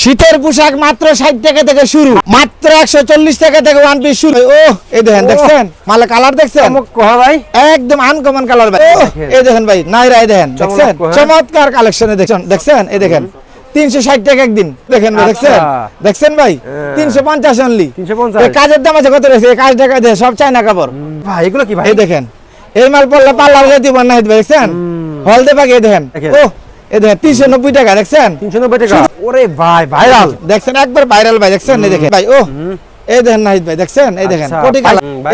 শীতের পোশাক মাত্র ষাট টাকা থেকে শুরু মাত্র একশো চল্লিশ টাকা থেকে ওয়ান পিস শুরু। ও এই দেখেন দেখছেন? মালে কালার দেখছেন? ভাই? একদম আনকমন কালার ভাই। এই দেখেন ভাই নাইরা এই দেখেন দেখছেন। চমৎকার কালেকশনে দেখছেন দেখছেন? এই দেখেন তিনশো ষাট টাকা একদিন। দেখেন ভাই দেখছেন আচ্ছা। দেখছেন? ভাই? হ্যাঁ। তিনশো পঞ্চাশ অনলি কাজের দাম আছে কত রয়েছে? কাজ টাকা সব চায়না কাপড়। ভাই এগুলো কি ভাই? দেখেন এই মাল পড়লে পার্লার দিব না দেখছেন? হলদে পাকে দেখেন। ও দেখেন তিনশো নব্বই টাকা দেখছেন? তিনশো নব্বই টাকা। ওরে ভাই ভাইরাল দেখছেন একবার ভাইরাল ভাই দেখছেন? এই দেখেন ভাই ও এই দেখেন নাহিদ ভাই দেখছেন? এই দেখেন আচ্ছা, কোটি।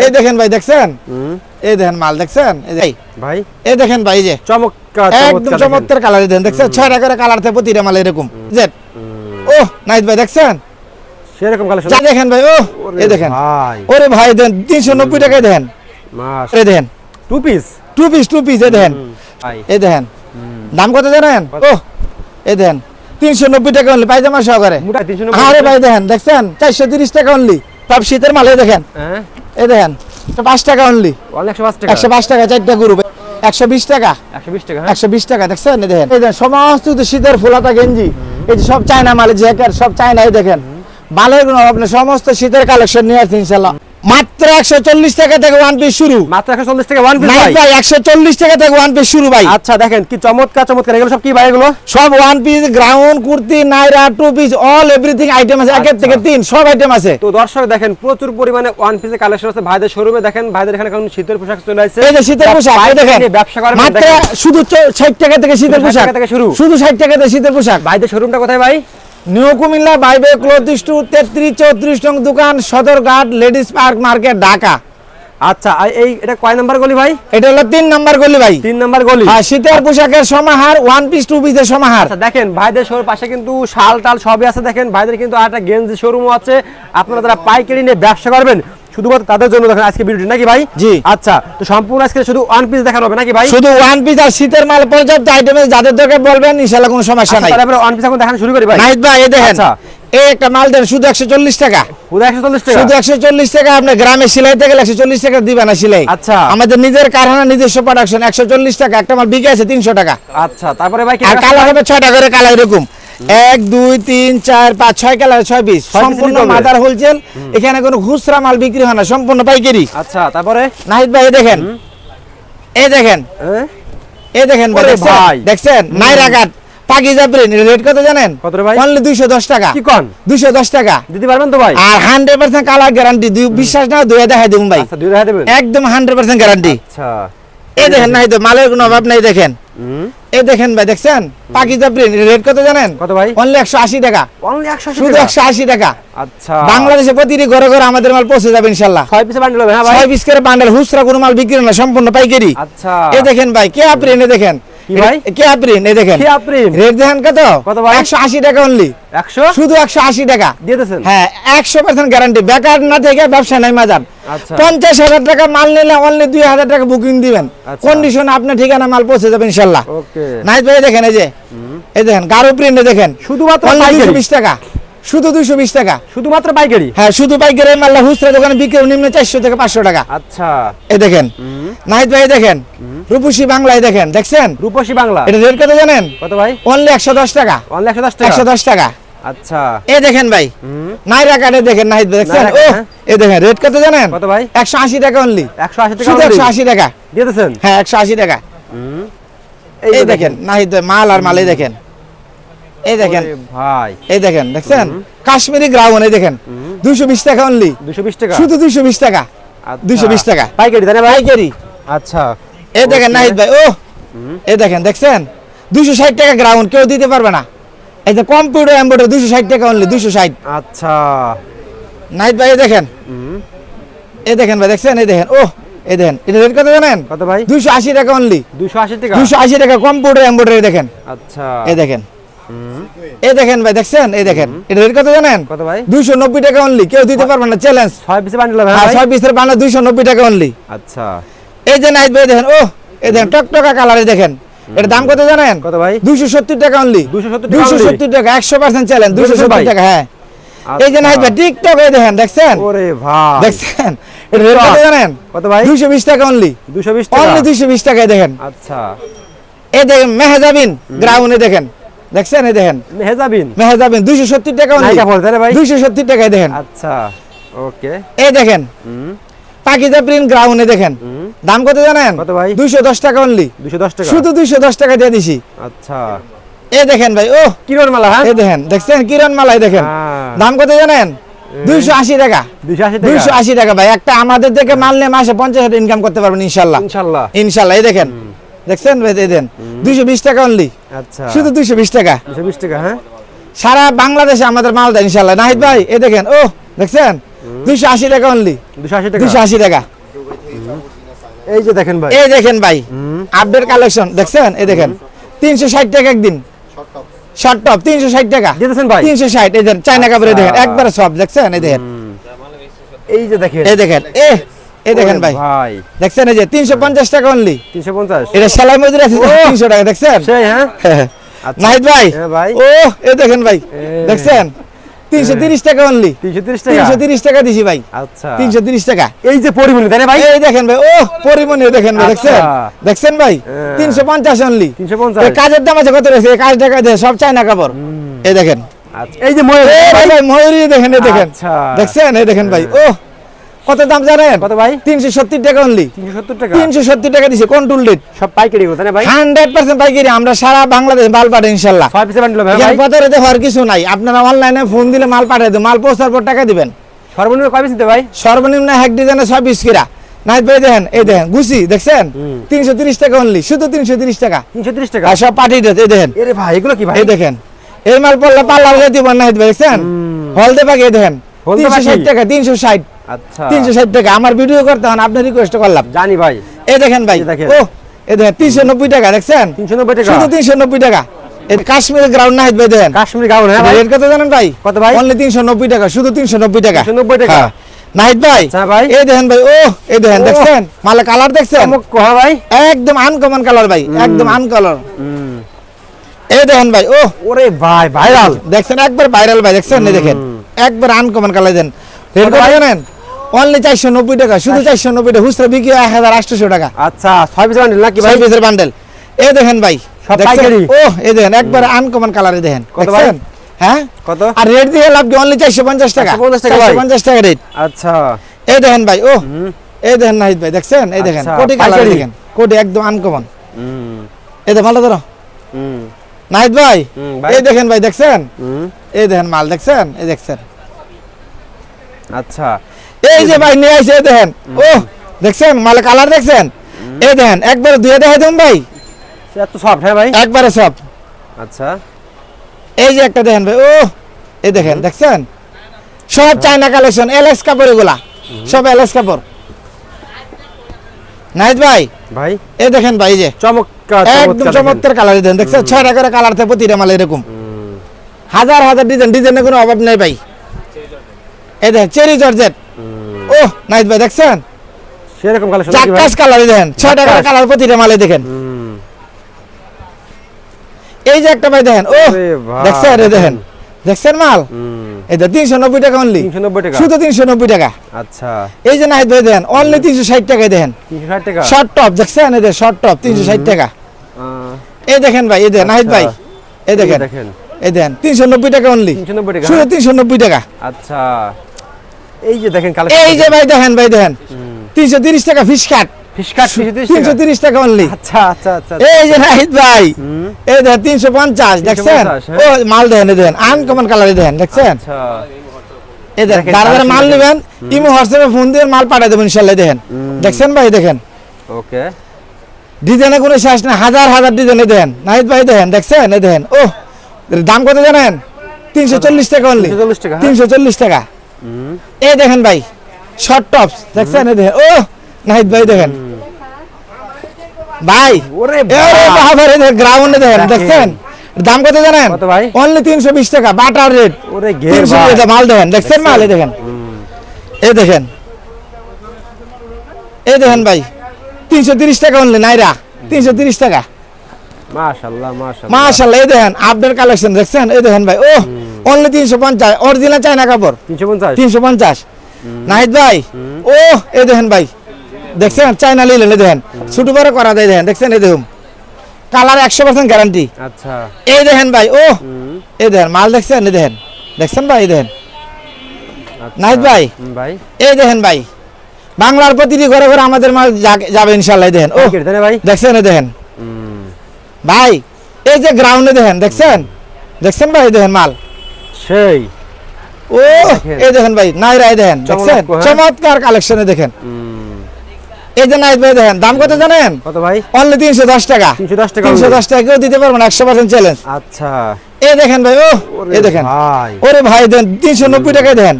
এই দেখেন ভাই দেখছেন? এই দেখেন মাল দেখছেন? এই ভাই। এই দেখেন ভাই যে। চমৎকার একদম চমৎকার কালার দেখছেন? ছয়টা করে কালার থেকে প্রতিটা মাল এরকম। জেড ও নাহিদ ভাই দেখছেন? সেরকম কালেকশন যা দেখেন ভাই ও এই দেখেন। ওরে ভাই দেন তিনশো নব্বই টাকায় দেখেন। মাস এই দেখেন। Two piece two piece two piece এই দেখেন। এই দেখেন। দাম কত জানেন? ও এই দেখেন তিনশো নব্বই টাকা অনলি পায়জামা সহকারে। আরে ভাই দেখেন দেখছেন? চারশো তিরিশ টাকা অনলি সব শীতের মাল দেখেন। হ্যাঁ। এই দেখেন পাঁচ টাকা অনলি একশো পাঁচ টাকা। চারটা গ্রুপ একশো বিশ টাকা। একশো বিশ টাকা হ্যাঁ। একশো বিশ টাকা দেখছেন? দেখেন এই দেখেন সমস্ত শীতের ফুলাতা গেঞ্জি এই যে সব চায়না মাল জ্যাকেট সব চায়না দেখেন। মালের গুণ আপনি সমস্ত শীতের কালেকশন নিয়ে আসছেন ইনশাল্লাহ। মাত্র একশো চল্লিশ টাকা থেকে ওয়ান পিস শুরু। মাত্র একশো চল্লিশ টাকা ওয়ান পিস ভাই। ভাই একশো চল্লিশ টাকা থেকে ওয়ান পিস শুরু ভাই। আচ্ছা দেখেন কি চমৎকার চমৎকার। এগুলো সব কি ভাই এগুলো? সব one piece ground kurti Naira two piece all everything item আছে। একের আচ্ছা। থেকে তিন সব আইটেম আছে। তো দর্শক দেখেন প্রচুর পরিমাণে ওয়ান পিসের কালেকশন আছে। ভাইদের শোরুমে দেখেন ভাইদের এখানে এখন শীতের পোশাক চলে আসছে। এই যে শীতের পোশাক এই দেখেন ব্যবসা করেন মাত্র শুধু ষাট টাকা থেকে শীতের পোশাক। থেকে শুরু। শুধু ষাট টাকা থেকে শীতের পোশাক। ভাইদের শোরুমটা কোথায় ভাই? নিউ কুমিল্লা বাইবে ক্লোথ টু তেত্রিশ চৌত্রিশ নং দোকান Sadarghat ladies park market Dhaka. আচ্ছা এই এটা কয় নাম্বার গলি ভাই? এটা হলো তিন নাম্বার গলি ভাই। তিন নাম্বার গলি। হ্যাঁ শীতের পোশাকের সমাহার ওয়ান পিস টু পিসের সমাহার। আচ্ছা দেখেন ভাইদের শোর পাশে কিন্তু শাল টাল সবই আছে দেখেন ভাইদের কিন্তু আর একটা গেঞ্জি শোরুমও আছে। আপনারা যারা পাইকারি নিয়ে ব্যবসা করবেন শুধুমাত্র তাদের জন্য দেখেন আজকে ভিডিওটি নাকি ভাই? জি। আচ্ছা তো সম্পূর্ণ আজকে শুধু ওয়ান পিস দেখানো হবে নাকি ভাই? শুধু ওয়ান পিস আর শীতের মাল পর্যাপ্ত আইটেম যাদের দরকার বলবেন ইনশাল্লাহ কোনো সমস্যা নাই। তাহলে আমরা ওয়ান পিস এখন দেখানো শুরু করি ভাই। নাহিদ ভাই এই দেখেন আচ্ছা। এই একটা মাল দেন শুধু একশো চল্লিশ টাকা। পুরো একশো চল্লিশ টাকা? শুধু একশো চল্লিশ টাকা আপনি গ্রামে সিলাইতে গেলে একশো চল্লিশ টাকা দিবে না সিলাই। আচ্ছা। আমাদের নিজের কারখানা নিজস্ব প্রোডাকশন একশো চল্লিশ টাকা একটা মাল বিকে আছে তিনশো টাকা। আচ্ছা তারপরে ভাই কালার হবে ছয়টা করে কালার এরকম। এক দুই তিন চার পাঁচ ছয় কালার ছয় পিস সম্পূর্ণ মাদার হোলসেল এখানে কোনো খুচরা মাল বিক্রি হয় না সম্পূর্ণ পাইকারি। আচ্ছা তারপরে? নাহিদ ভাই দেখেন। এই দেখেন? এই দেখেন ভাই দেখছেন ভাই। দেখছেন? Naira cut Pakiza print rate কত জানেন? কত ভাই? অনলি দুইশো দশ টাকা। কি কন? দুইশো দশ টাকা। দিতে পারবেন তো ভাই? আর হান্ড্রেড পার্সেন্ট কালার গ্যারান্টি দুই বিশ্বাস না দুই দেখা দিব ভাই। আচ্ছা দুই দেখা দেবেন? একদম হান্ড্রেড পার্সেন্ট গ্যারান্টি আচ্ছা। এই দেখেন নাই তো মালের কোনো অভাব নাই দেখেন। এই দেখেন ভাই দেখছেন? পাকিজা প্রিন্ট রেট কত জানেন? কত ভাই? অনলি একশো আশি টাকা। অনলি শুধু টাকা? একশো আশি টাকা। আচ্ছা। বাংলাদেশে প্রতিটি ঘরে ঘরে আমাদের মাল পৌঁছে যাবে পিসে বান্ডেল হবে হ্যাঁ ভাই? ছয় পিস করে বান্ডেল হুসরা কোনো মাল বিক্রি না সম্পূর্ণ পাইকারি। আচ্ছা। এই দেখেন ভাই কে আপনি এনে দেখেন? ভাই? কে প্রিন্ট এই দেখেন। কি প্রিন্ট রেট দেখেন কত? কত ভাই? একশো আশি টাকা অনলি একশো? শুধু একশো আশি টাকা। দিয়ে হ্যাঁ একশো পার্সেন্ট গ্যারান্টি বেকার না থেকে ব্যবসা নাই আচ্ছা। পঞ্চাশ হাজার টাকা মাল নিলে অনলি দুই হাজার টাকা বুকিং দিবেন। আচ্ছা। কন্ডিশন আপনার ঠিকানা মাল পৌঁছে যাবে ইনশাল্লাহ। ভাই দেখেন এই যে। এই দেখেন গারো প্রিন্টে দেখেন। শুধুমাত্র বিশ টাকা। শুধু দুশো বিশ টাকা। শুধুমাত্র পাইকারি? হ্যাঁ শুধু পাইকারি মাল্লা খুচরা দোকানে বিক্রি নিম্ন চারশো থেকে পাঁচশো টাকা। আচ্ছা। এই দেখেন নাহিদ ভাই দেখেন রূপসী বাংলায় দেখেন দেখছেন? রূপসী বাংলা। এটা রেট কত জানেন? কত ভাই? অনলি একশো দশ টাকা। অনলি একশো দশ টাকা? একশো দশ টাকা। আচ্ছা। এই দেখেন ভাই নাইরা কাটে দেখেন নাহিদ ভাই দেখছেন? ও। এই দেখেন রেট কত জানেন? কত ভাই? একশো আশি টাকা অনলি একশো আশি টাকা একশো আশি টাকা। দিয়েছেন? হ্যাঁ একশো আশি টাকা। এই দেখেন নাহিদ ভাই মাল আর মাল দেখেন। এই দেখেন। ভাই। এই দেখেন দেখছেন? কাশ্মীরি গ্রাউন্ড এই দেখেন। দুইশো বিশ টাকা অনলি দুশো বিশ টাকা? শুধু দুইশো বিশ টাকা। আচ্ছা। 220 টাকা। পাইকারি ভাই? পাইকারি। আচ্ছা। এই দেখেন নাহিদ ভাই ও! এই দেখেন দেখছেন? দুইশো ষাট টাকা গ্রাউন্ড কেউ দিতে পারবে না। এই যে কম্পিউটার এম্বয়ডারি দুইশো ষাট টাকা অনলি দুইশো ষাট। আচ্ছা। নাহিদ ভাই দেখেন। এই দেখেন ভাই দেখছেন? এই দেখেন ও এই দেখেন এটা রেট কত জানেন? কত ভাই? দুইশো আশি টাকা অনলি দুশো আশি টাকা? দুইশো আশি টাকা কম্পিউটার এম্বয়ডারি দেখেন। আচ্ছা। এই দেখেন। এই দেখেন ভাই দেখছেন? এই দেখেন। এটা রেট কত জানেন? কত ভাই? দুইশো নব্বই টাকা অনলি কেউ দিতে পারবে না চ্যালেঞ্জ ছয় পিসে বান্ডেল ভাই? ছয় পিসের বাংলা দুইশো নব্বই টাকা অনলি আচ্ছা। এই যে নাইট ভাই দেখেন ও এই দেখেন টকটকা কালারে দেখেন। এর দাম কত জানেন? কত ভাই? দুইশো সত্তর টাকা অনলি 270 টাকা দুইশো only? সত্তর টাকা একশো পার্সেন্ট চ্যালেঞ্জ দুইশো বুঝেছেন সত্তর ভাই? টাকা হ্যাঁ। এই যে নাইট ভাই টিকটক এই দেখেন দেখছেন? ওরে ভাই। দেখছেন? এটা রেট কত জানেন? কত ভাই? দুইশো বিশ টাকা অনলি দুশো বিশ টাকা? অনলি দুইশো বিশ টাকায় দেখেন। আচ্ছা। এই দেখেন মেহেজাবিন গ্রাউন্ডে দেখেন। দেখছেন এই দেখেন? মেহেজাবিন। মেহেজাবিন দুইশো সত্তর টাকা ভাই? দুইশো সত্তর টাকায় দেখেন। আচ্ছা ওকে। এই দেখেন। পাকিজা প্রিন্ট গ্রাউন্ডে দেখেন। দাম কত জানেন? কত ভাই? দুইশো দশ টাকা অনলি দুশো দশ টাকা। শুধু দুইশো দশ টাকা দিয়ে দিছি। আচ্ছা। এই দেখেন ভাই ও কিরণ মালা হ্যাঁ? এই দেখেন দেখছেন? কিরণ মালাই দেখেন। হ্যাঁ। দাম কত জানেন? দুইশো আশি টাকা। দুইশো আশি টাকা। ভাই। একটা আমাদের থেকে মাল নিয়ে মাসে পঞ্চাশ হাজার ইনকাম করতে পারবেন ইনশাল্লাহ। ইনশাল্লাহ। ইনশাল্লাহ এই দেখেন। দেখছেন ভাই দেন দুইশো বিশ টাকা অনলি আচ্ছা। শুধু দুইশো বিশ টাকা। দুশো বিশ টাকা হ্যাঁ? সারা বাংলাদেশে আমাদের মাল দেয় ইনশাল্লাহ নাহিদ ভাই এই দেখেন ও দেখছেন? দুইশো আশি টাকা অনলি দুশো আশি টাকা? দুইশো আশি টাকা। এই যে দেখেন ভাই। এই দেখেন ভাই আপডেট কালেকশন দেখছেন? এই দেখেন তিনশো ষাট টাকা একদিন। শর্ট টপ তিনশো ষাট টাকা। দিতেছেন ভাই? তিনশো ষাট এই দেখেন চায়না কাপড়ে দেখেন আচ্ছা। একবারে সব দেখছেন? এই দেখেন। এই যে দেখেন। এই দেখেন এ এই দেখেন ভাই। ভাই। দেখছেন এই যে তিনশো পঞ্চাশ টাকা অনলি এটা সেলাই মজুরি আছে ও! তিনশো টাকা দেখছেন? সেই হ্যাঁ? আচ্ছা। নাহিদ ভাই? হ্যাঁ ভাই। ও এই দেখেন ভাই। দেখছেন? তিনশো তিরিশ টাকা অনলি টাকা? টাকা দিছি ভাই। আচ্ছা। তিনশো তিরিশ টাকা। এই যে পরিমণি তাই না ভাই? এই দেখেন ভাই ও পরিমণি দেখেন ভাই দেখছেন আচ্ছা। দেখছেন? ভাই? হ্যাঁ। তিনশো পঞ্চাশ অনলি এই কাজের দাম আছে কত রয়েছে? এই কাজ টাকা দিয়ে সব চায়না কাপড়। এই দেখেন। আচ্ছা। এই যে ময়ূর ভাই, ভাই ময়ূরী দেখেন এই দেখেন। আচ্ছা। দেখছেন? এই দেখেন ভাই ও। কত দাম জানেন? কত ভাই? তিনশো সত্তর টাকা অনলি তিনশো সত্তর টাকা? তিনশো সত্তর টাকা দিছে কন্ট্রোল রেট সব পাইকারি তাই না ভাই? হান্ড্রেড পার্সেন্ট পাইকারি আমরা সারা বাংলাদেশ মাল পাঠাই পিসে বান্ডিল ভাই? ভাই পথে হওয়ার কিছু নাই। আপনারা অনলাইনে ফোন দিলে মাল পাঠিয়ে দেবেন মাল পৌঁছার পর টাকা দিবেন। সর্বনিম্ন কয় পিস দিতে ভাই? সর্বনিম্ন এক ডিজাইনে পিস কিরা। নাই ভাই দেখেন এই দেখেন গুছি দেখছেন? হুম। তিনশো তিরিশ টাকা অনলি শুধু তিনশো তিরিশ টাকা। তিনশো তিরিশ টাকা? আর সব পাঠিয়ে দিতে এই দেখেন। এরে ভাই এগুলো কি ভাই? এই দেখেন এই মাল পড়লে পাল্লা বলে দিব না দেখছেন হলদে এই দেখেন। হলদে তিনশো পাখি? ষাট টাকা তিনশো ষাট। আচ্ছা। তিনশো ষাট টাকা। আমার ভিডিও করতে হন আপনি রিকোয়েস্ট করলাম জানি ভাই। এই দেখেন ভাই ও এই দেখেন তিনশো নব্বই টাকা দেখছেন? তিনশো নব্বই টাকা। শুধু তিনশো নব্বই টাকা। এই কাশ্মীরের গ্রাউন্ড নাহিদ ভাই দেখেন। কাশ্মীর গাউন হ্যাঁ ভাই রেট কত জানেন ভাই? কত ভাই? অনলি তিনশো নব্বই টাকা শুধু তিনশো নব্বই টাকা। 390 টাকা। হ্যাঁ। নাহিদ ভাই আচ্ছা ভাই। এই দেখেন ভাই ও এই দেখেন দেখছেন? মালে কালার দেখছেন? কহা ভাই? একদম আনকমন কালার ভাই একদম আনকালার। এই দেখেন ভাই ও ওরে ভাই ভাইরাল দেখছেন একবার ভাইরাল ভাই দেখছেন? এই দেখেন। একবার আনকমন কালার দেন। রেট কত জানেন? অনলি চারশো নব্বই টাকা শুধু চারশো নব্বই টাকা। খুচরা বিক্রি এক হাজার আটশোশো টাকা। আচ্ছা ছয় পিস বান্ডিল নাকি ভাই? ছয় পিসের বান্ডেল এই দেখেন ভাই সব পাইকারি? ও এই দেখেন একবার আনকমন কালারে দেখেন। কত ভাই? হ্যাঁ? কত? আর রেট দিয়ে লাভ কি? অনলি চারশো পঞ্চাশ টাকা। 450 টাকা ভাই। চারশো পঞ্চাশ টাকা রেট আচ্ছা। এই দেখেন ভাই ও এই দেখেন নাহিদ ভাই দেখছেন? এই দেখেন আচ্ছা, কোটি কালার দেখেন। কোটি একদম আনকমন হুম। এই দেখেন মালটা ধরো। হুম। নাহিদ ভাই। এই দেখেন ভাই দেখছেন? এই দেখেন মাল দেখছেন? এই দেখছেন। আচ্ছা। এই যে ভাই নিয়ে আসে দেখেন। ও দেখছেন? মাল কালার দেখছেন? এই দেখেন একবারে দুয়ে দেখাই দেন ভাই। এত সফট হ্যাঁ ভাই? একবারে সব আচ্ছা। এই যে একটা দেখেন ভাই ও এই দেখেন দেখছেন? সব চায়না কালেকশন এলএস কাপড় এগুলা। সব এলএস কাপড়। নাহিদ ভাই? ভাই? এই দেখেন ভাই যে। চমৎকার একদম চমৎকার কালার দেন দেখছেন? ছয়টা করে কালার থাকে প্রতিটা মাল এরকম। হাজার হাজার ডিজাইন ডিজাইনের কোনো অভাব নেই ভাই। এই দেখেন চেরি জর্জেট। ও নাহিদ ভাই দেখছেন? সেরকম ভাই? চাক্কাস কালার দেখেন ছয়টা কালার প্রতিটা মালে দেখেন। এই যে একটা ভাই দেখেন ও দেখছেন এই দেখেন। দেখছেন মাল? তো তিনশো নব্বই টাকা অনলি শুধু তিনশো নব্বই টাকা। আচ্ছা। এই যে নাহিদ ভাই দেখেন অনলি তিনশো ষাট টাকায় দেখেন। শর্ট টপ দেখছেন? দেখেন শর্ট টপ তিনশো ষাট টাকা। এই দেখেন ভাই এই দেখেন নাহিদ আচ্ছা। ভাই এই দেখেন। এই দেখেন। তিনশো নব্বই টাকা অনলি শুধু? তিনশো নব্বই টাকা। আচ্ছা। এই যে দেখেন এই যে ভাই দেখেন ভাই দেখেন। তিনশো তিরিশ টাকা ফিস কাট ফিশ কাট তিনশো তিরিশ তিনশো টাকা অনলি আচ্ছা আচ্ছা আচ্ছা এই যে নাহিদ ভাই এই দেখেন তিনশো পঞ্চাশ দেখছেন? ও হ্যাঁ। মাল দেখেন এই দেখেন আনকমন কালার দেখেন দেখছেন? আচ্ছা। এই দেখেন দেখেন, যারা যারা মাল নেবেন ইমো হোয়াটসঅ্যাপে ফোন দিয়ে মাল পাঠিয়ে দেবেন ইনশাল্লাহ দেখেন। দেখছেন ভাই দেখেন? ওকে। ডিজাইনে কোনো শেষ না হাজার হাজার ডিজাইনে দেন নাহিদ ভাই দেখেন দেখছেন এই দেখেন ও দাম কত জানেন? তিনশো চল্লিশ টাকা অনলি 340 টাকা, হ্যাঁ? তিনশো চল্লিশ টাকা। হুম, এই দেখেন ভাই শর্ট টপস দেখছেন? এই দেখেন ও নাহিদ ভাই দেখেন। ভাই ওরে বাবারে গ্রাউন্ডে দেখেন। দেখছেন? দাম কত জানেন? অনলি তিনশো বিশ টাকা বাটার রেট ওরে তিনশো মাল দেখেন দেখছেন মাল? এই দেখেন। এই দেখেন। এই দেখেন ভাই তিনশো তিরিশ টাকা অনলি নাইরা। তিনশো তিরিশ টাকা। মাশাআল্লাহ মাশাল্লাহ। এই দেখেন আপডেট কালেকশন দেখছেন? এই দেখেন ভাই ও অনলি তিনশো পঞ্চাশ অরিজিনাল চায়না কাপড়। তিনশো পঞ্চাশ? নাহিদ ভাই? ও এই দেখেন ভাই। দেখছেন? চায়না লিলেন এই দেখেন। ছোট বড় করা দেয় দেখেন। দেখছেন? এই দেখুন। কালার একশো পার্সেন্ট গ্যারান্টি আচ্ছা। এই দেখেন ভাই ও। এই দেখেন মাল দেখছেন? এই দেখেন। দেখছেন ভাই? এই দেখেন। আচ্ছা। নাহিদ ভাই? ভাই। এই দেখেন ভাই। বাংলার প্রতিটি ঘরে ঘরে আমাদের মাল যাবে ইনশাল্লাহ দেখেন। ও দেখছেন? দেখেন। ভাই এই যে গ্রাউন্ডে দেখেন দেখছেন? দেখছেন ভাই? দেখেন মাল। সেই। ও দেখেন। এই দেখেন ভাই নাইরা এই দেখেন দেখছেন? চমৎকার, হ্যাঁ। কালেকশনে দেখেন। এই যে নাইট ভাই দেখেন দাম কত জানেন? কত ভাই? অনলি তিনশো দশ টাকা। তিনশো দশ টাকা তিনশো only? দশ টাকা কেউ দিতে পারবেন একশো পার্সেন্ট চ্যালেঞ্জ আচ্ছা। এই দেখেন ভাই ও এই দেখেন। ভাই। ওরে ভাই দেন তিনশো নব্বই টাকায় দেন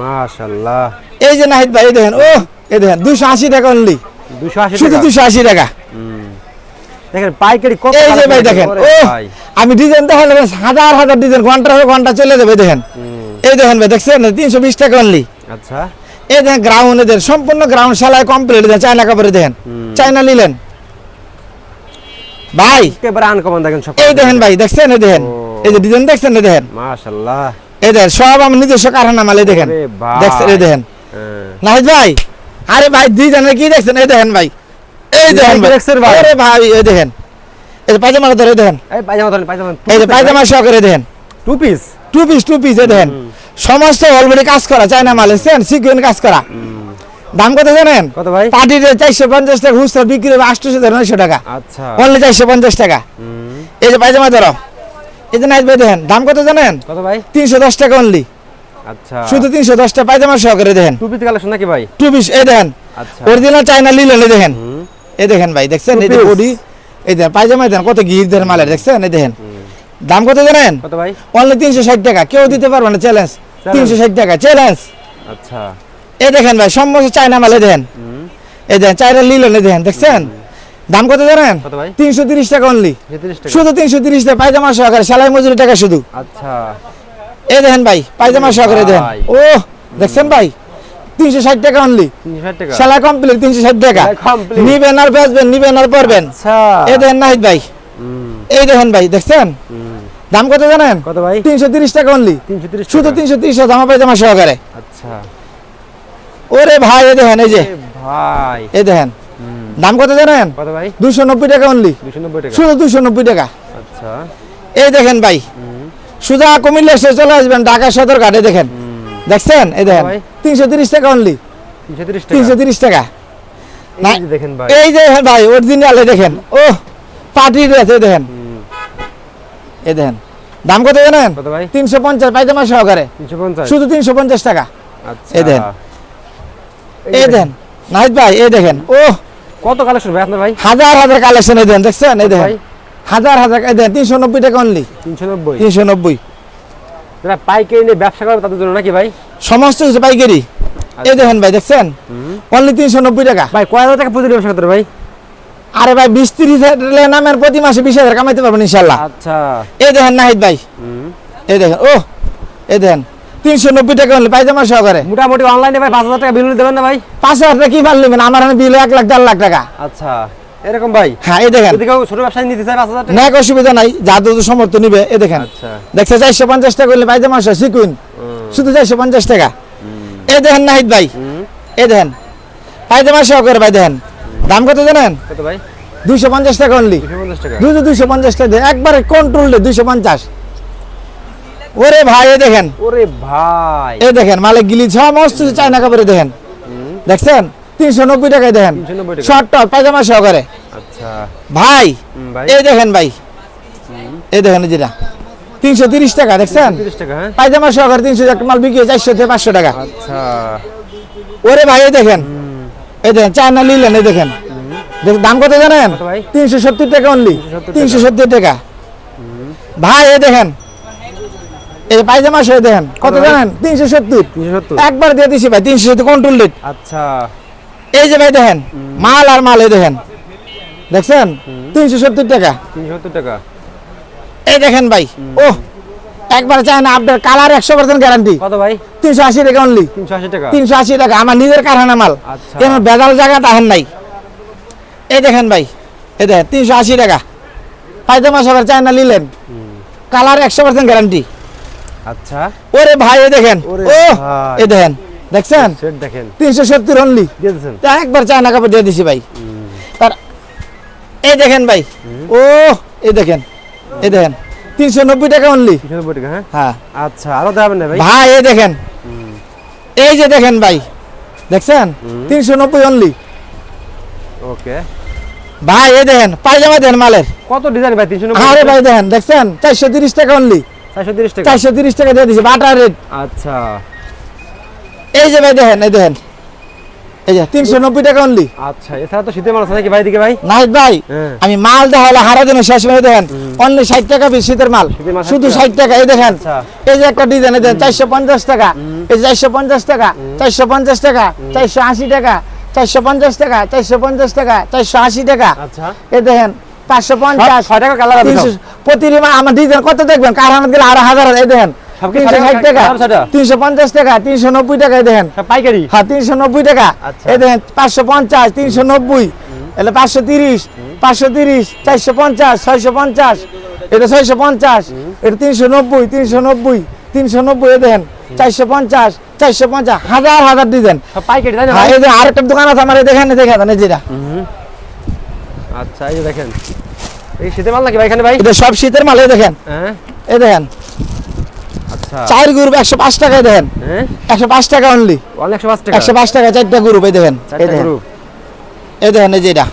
মাশাল্লাহ। এই যে নাহিদ ভাই দেখেন ও এই দেখেন দুশো আশি টাকা অনলি দুশো আশি শুধু টাকা। দুশো আশি টাকা। হুম। দেখেন পাইকারি কত এই যে ভাই দেখেন ওরে ও ভাই। আমি ডিজাইন দেখালে হাজার হাজার ডিজাইন ঘণ্টা ঘণ্টা চলে যাবে দেখেন। এই দেখেন ভাই দেখছেন? তিনশো বিশ টাকা অনলি আচ্ছা। এই দেখেন গ্রাউন্ড এদের সম্পূর্ণ গ্রাউন্ড সালায় কমপ্লিট দেন চায়না কাপড়ে দেখেন। চায়না নিলেন। ভাই। একেবারে আনকমন দেখেন সব এই দেখেন ভাই দেখছেন? এই দেখেন। এই যে ডিজাইন দেখছেন? এই দেখেন। এই দেখেন সব আমি নিজস্ব কারখানা মালে দেখেন। দেখছেন? এই দেখেন। হ্যাঁ। নাহিদ ভাই আরে ভাই ডিজাইনের কি দেখছেন? এই দেখেন ভাই। এই দেখেন ভাই? আরে ভাই এই দেখেন। এই পায়জামা ধরে দেখেন। এই পায়জামা ধরেন পায়জামা এই যে পায়জামা সহকারে দেখেন। Two piece two piece two piece দেখেন। সমস্ত অলরেডি কাজ করা চায়না মাল এসছেন সিকুয়েন্ট কাজ করা। দাম কত জানেন? কত ভাই? পার্টিতে চারশো পঞ্চাশ টাকা খুচরা বিক্রি হবে আটশোশো থেকে নয়শো টাকা। আচ্ছা। অনলি চারশো পঞ্চাশ টাকা। এই যে পায়জামা ধরো। এই যে নাইট ভাই দেখেন দাম কত জানেন? কত ভাই? তিনশো দশ টাকা অনলি আচ্ছা। শুধু তিনশো দশ টাকা পায়জামা সহকারে দেখেন। টু পিস কালেকশন নাকি ভাই? টু পিস এই দেখেন। আচ্ছা। অরিজিনাল চায়না লিলেন দেখেন। এই দেখেন ভাই দেখছেন? এই যে বডি এই দেখেন পায়জামা দেখেন কত গির দেন মালের দেখছেন? এই দেখেন। দাম কত জানেন? কত ভাই? অনলি তিনশো ষাট টাকা কেউ দিতে পারবে না চ্যালেঞ্জ তিনশো ষাট টাকা চ্যালেঞ্জ আচ্ছা। এই দেখেন ভাই সমস্ত চায়না মালে দেখেন। হুম, এই দেখেন চায়না লিলেন দেখেন দেখছেন? দাম কত জানেন? কত ভাই? তিনশো তিরিশ টাকা অনলি 33 টাকা। শুধু তিনশো তিরিশ টাকা পায়জামা সহকারে সেলাই মজুরি টাকা শুধু। আচ্ছা। এই দেখেন ভাই পায়জামা সহকারে দেখেন। ভাই। ও দেখছেন ভাই? তিনশো ষাট টাকা অনলি 360 সেলাই কমপ্লিট তিনশো ষাট টাকা। সেলাই complete। নিবেন আর বেচবেন নিবেন আর পড়বেন আচ্ছা। এই দেখেন নাহিদ ভাই। এই দেখেন ভাই দেখছেন? দাম কত জানেন? কত ভাই? তিনশো তিরিশ টাকা অনলি 330 শুধু তিনশো তিরিশ জামা পায়জামা সহকারে। আচ্ছা। ওরে ভাই এই দেখেন এই যে। ভাই। এই দেখেন। দাম কত জানেন? কত ভাই? দুশো নব্বই টাকা অনলি শুধু দুশো নব্বই টাকা। আচ্ছা। এই দেখেন ভাই। সুদা কুমিল্লা চলে আসবেন ঢাকা সদর ঘাটে দেখেন দেখছেন? এই দেখেন তিনশো তিরিশ টাকা অনলি তিনশো তিরিশ টাকা? এই যে দেখেন ভাই। অরিজিনাল দেখেন ও পার্টি ড্রেস এই দেখেন। এই দেখেন দাম কত জানেন? তিনশো পঞ্চাশ পায়জামা সহকারে। শুধু তিনশো পঞ্চাশ টাকা। আচ্ছা। এই দেখেন। এই দেখেন। নাহিদ ভাই এই দেখেন। ও কত কালেকশন ভাই আপনার ভাই? হাজার হাজার কালেকশন এই দেখেন দেখছেন? এই দেখেন। হাজার হাজার এই দেখেন তিনশো নব্বই টাকা অনলি 390 তিনশো নব্বই। যারা পাইকারি নিয়ে ব্যবসা করবে তাদের জন্য নাকি ভাই? সমস্ত কিছু পাইকারি। এই দেখেন ভাই দেখছেন। অনলি তিনশো নব্বই টাকা। ভাই কয় হাজার টাকা প্রতিদিন ব্যবসা করতে ভাই? আরে ভাই বিশ তিরিশ হাজার নামের প্রতি মাসে বিশ হাজার কামাইতে পারবেন ইনশাল্লাহ আচ্ছা। এই দেখেন নাহিদ ভাই। এই দেখেন ও এই দেখেন তিনশো নব্বই টাকা অনলি পায়জামা সহকারে। মোটামুটি অনলাইনে ভাই পাঁচ হাজার টাকা বিল দেবেন না ভাই? পাঁচ হাজার টাকা কি নেবেন? আমার বিল এক লাখ দেড় লাখ টাকা। আচ্ছা। এরকম ভাই? হ্যাঁ এই দেখেন। ছোট ব্যবসায়ী নিতে চায় পাঁচ হাজার টাকা। ন্যাক অসুবিধা নাই যা যত সমর্থ নিবে এই দেখেন। আচ্ছা। দেখছে টাকা করলে পায়জামা সহ শিখুন শুধু চারশো পঞ্চাশ টাকা। এই দেখেন নাহিদ ভাই। এই দেখেন। ভাই দেখেন। দাম কত জানেন? কত ভাই? দুইশো পঞ্চাশ টাকা অনলি দুশো পঞ্চাশ টাকা। দুশো দুইশো পঞ্চাশ টাকা একবারে কন্ট্রোল দে দুইশো পঞ্চাশ। ওরে ভাই এই দেখেন। ওরে ভাই। এই দেখেন মালিক গিলি সমস্ত চায়না কাপড়ে দেখেন। দেখছেন? তিনশো নব্বই টাকায় দেখেন। 390 টাকা। শর্ট টপ পায়জামা সহকারে। আচ্ছা। ভাই এই দেখেন ভাই। এই দেখেন যেটা। তিনশো তিরিশ টাকা দেখছেন? হ্যাঁ। পায়জামা সহকারে তিনশো একটা মাল বিক্রি হয় চারশো থেকে পাঁচশো টাকা। আচ্ছা। ওরে ভাই এই দেখেন। এই দেখেন চায়না নিলেন এই দেখেন। দেখ- দাম কত জানেন? তিনশো সত্তর টাকা অনলি 370 তিনশো সত্তর টাকা। ভাই এই দেখেন। এই পায়জামা সহ দেখেন কত জানেন? তিনশো সত্তর। তিনশো সত্তর। একবার দিয়ে দিছি ভাই তিনশো সত্তর কন্ট্রোল রেট আচ্ছা। এই যে ভাই দেখেন মাল আর মাল এই দেখেন। দেখছেন? তিনশো সত্তর টাকা। তিনশো সত্তর টাকা। এই দেখেন ভাই ও একবার চায় না আপনার কালার একশো পার্সেন্ট গ্যারান্টি কত ভাই? তিনশো আশি টাকা অনলি তিনশো আশি টাকা। তিনশো আশি টাকা আমার নিজের কারখানা মাল। আচ্ছা। কেন বেদাল জায়গা তাহেন নাই। এই দেখেন ভাই এই দেখেন তিনশো আশি টাকা। পায়জামা সবার চায় না নিলেন। কালার একশো পার্সেন্ট গ্যারান্টি আচ্ছা। ওরে ভাই এই দেখেন ও। এই দেখেন। দেখছেন? দেখেন। তিনশো সত্তর অনলি একবার চায়না কাপড় দিয়ে দিছি ভাই। তার এই দেখেন ভাই। ও এই দেখেন এই দেখেন। তিনশো নব্বই টাকা অনলি হ্যাঁ? হ্যাঁ। আচ্ছা আরও দেখাবেন না ভাই? ভাই এই দেখেন। এই যে দেখেন ভাই। দেখছেন? তিনশো নব্বই অনলি ওকে। ভাই এই দেখেন পায়জামা দেখেন মালের। কত ডিজাইন ভাই তিনশো আরে ভাই দেখেন দেখছেন? চারশো তিরিশ টাকা অনলি চারশো তিরিশ টাকা? চারশো তিরিশ টাকা দিয়ে দিছি বাটার রেট আচ্ছা। এই যে ভাই দেখেন এই দেখেন। এই যে তিনশো নব্বই টাকা অনলি আচ্ছা এছাড়া তো শীতের মাল আছে নাকি ভাই দিকে ভাই? নাহিদ ভাই হ্যাঁ। আমি মাল দেখালে হারা দিনে শেষ হয়ে দেখেন অনলি ষাট টাকা পিস শীতের মাল। মাল 60 শুধু টাকা? ষাট টাকা এই দেখেন। আচ্ছা। এই যে একটা ডিজাইন এই দেখেন চারশো পঞ্চাশ টাকা। এই যে চারশো পঞ্চাশ টাকা চারশো পঞ্চাশ টাকা চারশো আশি টাকা চারশো পঞ্চাশ টাকা চারশো পঞ্চাশ টাকা চারশো আশি টাকা। আচ্ছা। এই দেখেন পাঁচশো পঞ্চাশ ছয় টাকা কালার আছে প্রতিটি মা- আমার ডিজাইন কত দেখবেন? কারখানা দিলে আরও হাজার এই দেখেন। তিনশো পঞ্চাশ টাকা তিনশো নব্বই টাকা দেখেন। পাইকারি? হ্যাঁ তিনশো নব্বই টাকা। আচ্ছা। এই দেখেন পাঁচশো পঞ্চাশ তিনশো নব্বই এলে পাঁচশো তিরিশ পাঁচশো তিরিশ চারশো পঞ্চাশ ছয়শো পঞ্চাশ এটা ছয়শো পঞ্চাশ এটা তিনশো নব্বই তিনশো নব্বই তিনশো নব্বই দেখেন চারশো পঞ্চাশ চারশো পঞ্চাশ হাজার হাজার ডিজাইন। পাইকারি হ্যাঁ এই যে আরেকটা দোকান আছে আমার দেখেন যেটা। আচ্ছা এই দেখেন। এই শীতের মাল নাকি ভাই এখানে ভাই? এটা সব শীতের মাল এই দেখেন। হ্যাঁ। এই দেখেন চার গ্রুপ একশো পাঁচ টাকায় দেখেন। হ্যাঁ? একশো পাঁচ টাকা অনলি একশো পাঁচ টাকা। চারটা গ্রুপ এই দেখেন এই দেখেন। এই দেখেন এই যেটা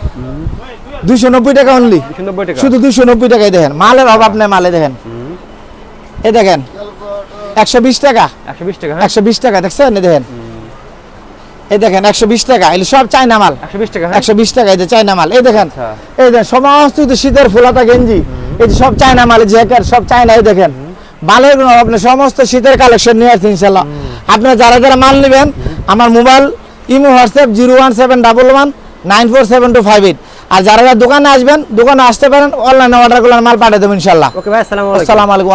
দুইশো নব্বই টাকা অনলি শুধু দুইশো নব্বই টাকায় দেখেন। মালের অভাব নেই মালে দেখেন। এই দেখেন একশো বিশ টাকা। একশো বিশ টাকা হ্যাঁ? একশো বিশ টাকা দেখছেন? এই দেখেন। এই দেখেন একশো বিশ টাকা। এগুলো সব চাইনা মাল। একশো বিশ টাকা হ্যাঁ? একশো বিশ টাকা এই যে চাইনা মাল। এই দেখেন আচ্ছা। এই দেখেন সমস্ত শীতের ফুলাতা গেঞ্জি এই যে সব চাইনা মাল জ্যাকেট সব চাইনা এই দেখেন কোনো আপনি সমস্ত শীতের কালেকশন নিয়ে আসছি ইনশাল্লাহ আপনারা যারা যারা মাল নেবেন আমার mobile Imo WhatsApp zero one seven double one nine four seven two five eight. আর যারা যারা দোকানে আসবেন দোকানে আসতে পারেন অনলাইনে অর্ডার করলে মাল পাঠিয়ে দেবেন ইনশাল্লাহ ওকে ভাই আসসালামু আলাইকুম।